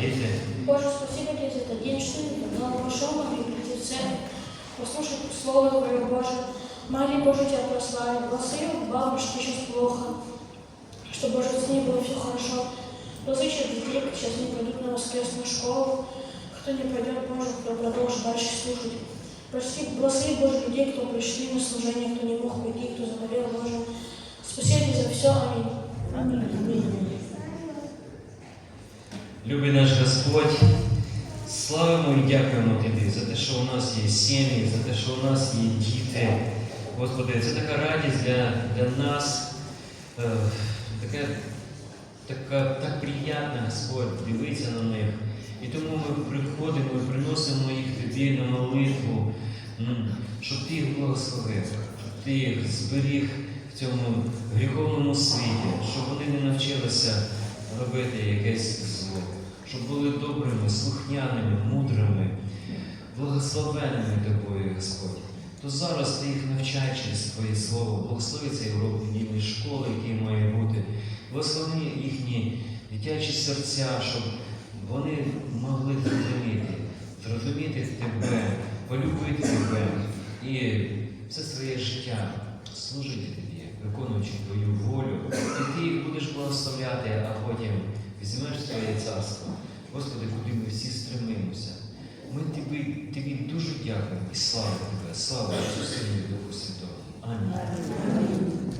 діти. Боже, спасибо тебе за этот день, что ты дал пошел, могли прийти в церковь, послушать Слово Твое, Боже. Могли, Боже, Тебя прославить. Благослови бабушке сейчас плохо, чтобы, Боже, с ней было все хорошо. Благослови сейчас детей, кто сейчас не пойдут на воскресную школу, кто не пойдет, Боже, кто продолжит дальше слушать. Прости, благослови, Боже, людей, кто пришли на служение, кто не мог пойти, кто заболел, Боже. Спасибо тебе за все. Аминь. Аминь. Любий наш Господь, славимо і дякуємо Тобі за те, що у нас є сім'ї, за те, що у нас є діти. Господи, це така радість для, для нас, е, така, така, так приємна, Господь, дивитися на них. І тому ми приходимо і приносимо їх Тобі на молитву, щоб Ти їх благословив, щоб Ти їх зберіг в цьому гріховному світі, щоб вони не навчилися робити якесь зло, щоб були добрими, слухняними, мудрими, благословенними тобою, Господь. То зараз ти їх навчай через Твоє Слово, благослови цей урок недільної школи, який має бути, благослови їхні дитячі серця, щоб вони могли зрозуміти, зрозуміти тебе, полюбити тебе. І все своє життя служити тобі, виконуючи твою волю. І ти їх будеш благословляти, а потім візьмеш своє царство. Господи, куди ми всі стремимося. Ми тобі, тобі дуже дякуємо і слава Тебе, слава Ісусу